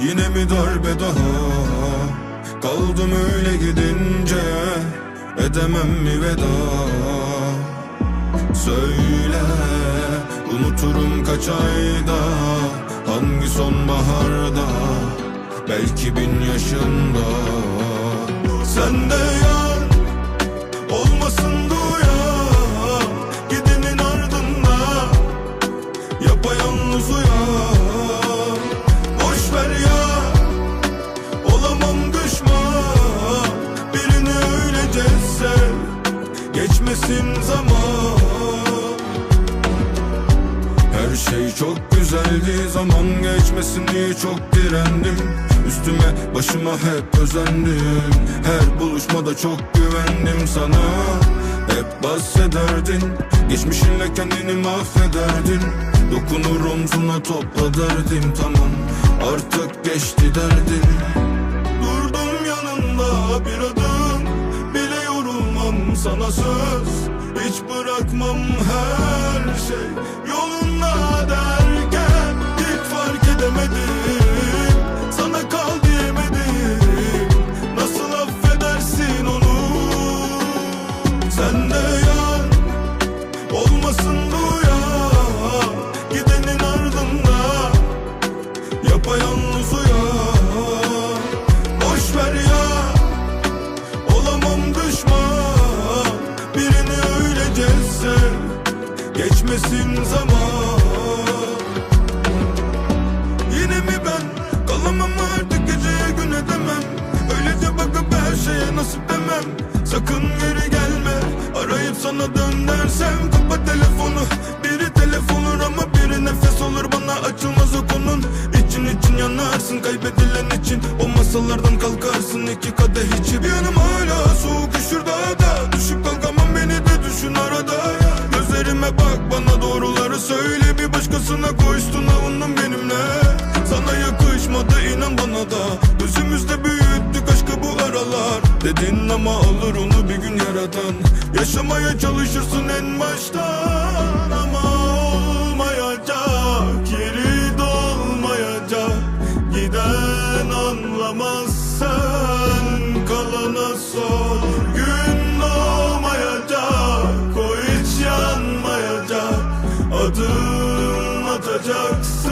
Yine mi darbe daha? Kaldım öyle gidince Edemem mi veda? Söyle Unuturum kaç ayda? Hangi sonbaharda? Belki bin yaşında. Sen de yar şey çok güzeldi Zaman geçmesin diye çok direndim. Üstüme başıma hep özendim. Her buluşmada çok güvendim sana. Hep bahsederdin Geçmişinle kendini mahvederdin. Dokunur omzuna topla derdim Tamam. Artık geçti derdin Durdum yanında bir adım Bile yorulmam sana söz. Hiç bırakmam her şey. Yolunda Geçmesin zaman. Yine mi ben Kalamam artık geceye gün edemem? Öylece bakıp her şeye nasip demem. Sakın geri gelme. Arayıp sana dön dersem Kapat telefonu masalardan kalkarsın iki kadeh içip. Yanım hala soğuk üşür daha da. Düşüp kalkamam beni de düşün arada. Gözlerime bak bana doğruları söyle. Bir başkasına koştun avundun benimle. Sana yakışmadı inan bana da. Gözümüzde büyüttük aşkı bu aralar. Dedin ama alır onu bir gün yaradan Yaşamaya çalışırsın en baştan Adım atacaksın.